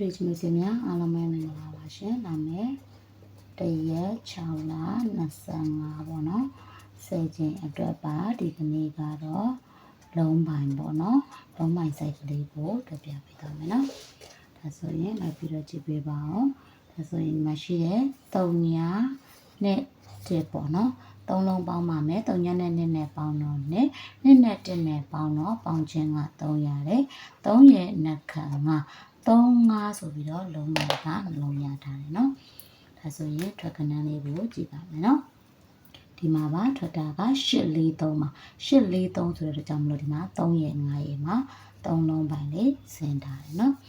ပရိချမစီများအားလုံးပဲမင်္ဂလာပါရှင်။နာမည်တရက်6လ25ပေါ့နော်။ဆယ်ချိန်အတွက်ပါဒီကနေ့ကတော့လုံးပိုင်ပေါ့နော်။လုံးပိုင်စိုက်ကလေးကိုတွေ့ပြပေးသွားမယ်နော်။ဒါဆိုရင်လိုက်ပြီးတော့ကြည့်ပေးပါအောင်။ဒါဆိုရင်ဒီမှာရှိတဲ့3ညာနဲ့တစ်ပေါ့နော်။ သုံးလုံးပေါင်းပါမယ်။3ညနဲ့2နဲ့ပေါင်းတော့နဲ့2နဲ့1နဲ့ပေါင်းတော့ပေါင်းခြင်းက3ရတယ်။3ရဲ့နှစ်ခန့်က3 5ဆိုပြီးတော့လုံးဝကနှလုံးရထားတယ်နော်။ဒါဆိုရင်ထွက်ကနန်းလေးကိုကြည့်ပါမယ်နော်။ဒီမှာပါထွက်တာက843မှာ843ဆိုတဲ့ကြောင့်မလို့ဒီမှာ3ရဲ့5ရဲ့မှာ3လုံးပိုင်းလေးဆင်းထားတယ်နော်။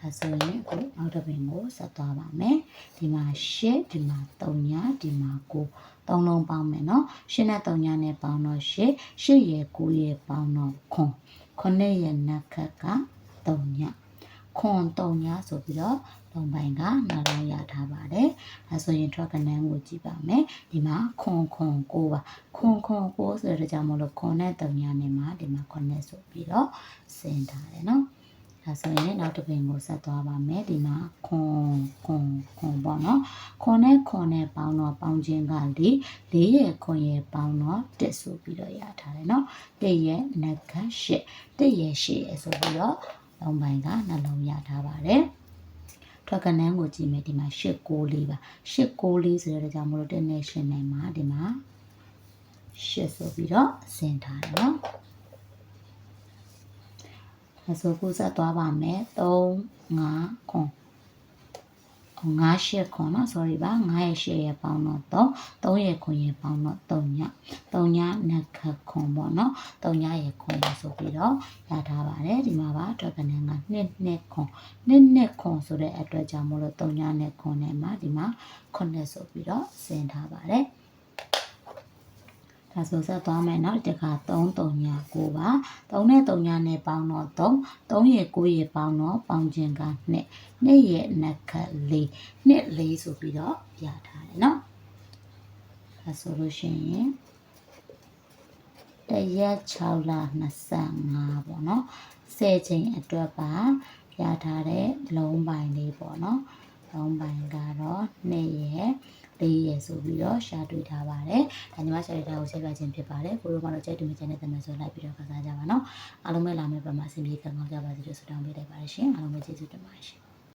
ဒါဆိုရင်အခုနောက်တစ်ပင်ကိုဆက်သွားပါမယ်။ဒီမှာ8ဒီမှာ3ညဒီမှာ9သုံးလုံးပေါင်းမယ်နော်။8နဲ့3ညနဲ့ပေါင်းတော့8 8ရဲ့9ရဲ့ပေါင်းတော့ခွန်9ရဲ့နက်ခက်က3ညခွန်3ညဆိုပြီးတော့လုံပိုင်းကနှလုံးရထားပါတယ်။ဒါဆိုရင် track ကနန်းကိုကြည့်ပါမယ်။ဒီမှာခွန်ခွန်9ပါခွန်ခွန်9ဆိုတဲ့ကြောင့်မလို့ခွန်နဲ့3ညနဲ့မှာဒီမှာခွန်နဲ့ဆိုပြီးတော့ဆင်းထားတယ်နော်။ ဒါဆိုရင်နောက်တစ်ပင်ကိုဆက်သွားပါမယ်ဒီမှာခွန်ခွန်ခွန်ပေါ့နော်ခွန်နဲ့ခွန်နဲ့ပေါင်းတော့ပေါင်းခြင်းက၄၄ရဲ့ခွန်ရဲ့ပေါင်းတော့တက်ဆိုပြီးတော့ရထားတယ်နော်တက်ရဲ့နက်ခတ်၈တက်ရဲ့၈ရဲ့ဆိုပြီးတော့လုံးပိုင်းကနှလုံးရထားပါတယ်ထွက်ကနန်းကိုကြည့်မယ်ဒီမှာ၈၉လေးပါ၈၉လေးဆိုတဲ့ကြောင့်မလို့တက်နဲ့ရှင်နေမှာဒီမှာ၈ဆိုပြီးတော့ဆင်ထားတယ်နော် ဒါဆိုကိုဆက်သွားပါမယ်3 5ခွန်9ရှစ်ခွန်နော် sorry ပါ9ရဲ့ရှစ်ရဲ့ပေါင်းတော့3 3ရဲ့ခွန်ရဲ့ပေါင်းတော့3ည3ညနက်ခတ်ခွန်ပေါ့နော်3ညရဲ့ခွန်ဆိုပြီးတော့ရထားပါတယ်ဒီမှာပါတော့ကနေကနှစ်နှစ်ခွန်နှစ်နှစ်ခွန်ဆိုတဲ့အတွက်ကြောင့်မလို့3ညနဲ့ခွန်နဲ့မှာဒီမှာ9ဆိုပြီးတော့ဆင်ထားပါတယ် ဒါဆိုဆက်သွားမယ်เนาะဒီက3 3ည9ပါ3နဲ့3ညနဲ့ပေါင်းတော့3 3ရဲ့9ရဲ့ပေါင်းတော့ပေါင်းခြင်းက2နှစ်ရဲ့နက်ခတ်4နှစ်4ဆိုပြီးတော့ရထားတယ်เนาะဒါဆိုလို့ရှိရင်တရက်6လ25ပေါ့เนาะ10ချိန်အတွက်ပါရထားတဲ့လုံးပိုင်လေးပေါ့เนาะလုံးပိုင်ကတော့2ရဲ့ လေးရယ်ဆိုပြီးတော့ရှာတွေ့ထားပါတယ်။ဒါညီမရှာတွေ့တာကိုဆက်ပြခြင်းဖြစ်ပါတယ်။ကိုတို့ကတော့ကြိုက်တူမချင်တဲ့တမန်ဆိုလိုက်ပြီးတော့ခစားကြပါနော်။အားလုံးပဲလာမယ့်ပတ်မှာအစီအပြေကံကောင်းကြပါစေလို့ဆုတောင်းပေးလိုက်ပါတယ်ရှင်။အားလုံးပဲကျေးဇူးတင်ပါတယ်ရှင်။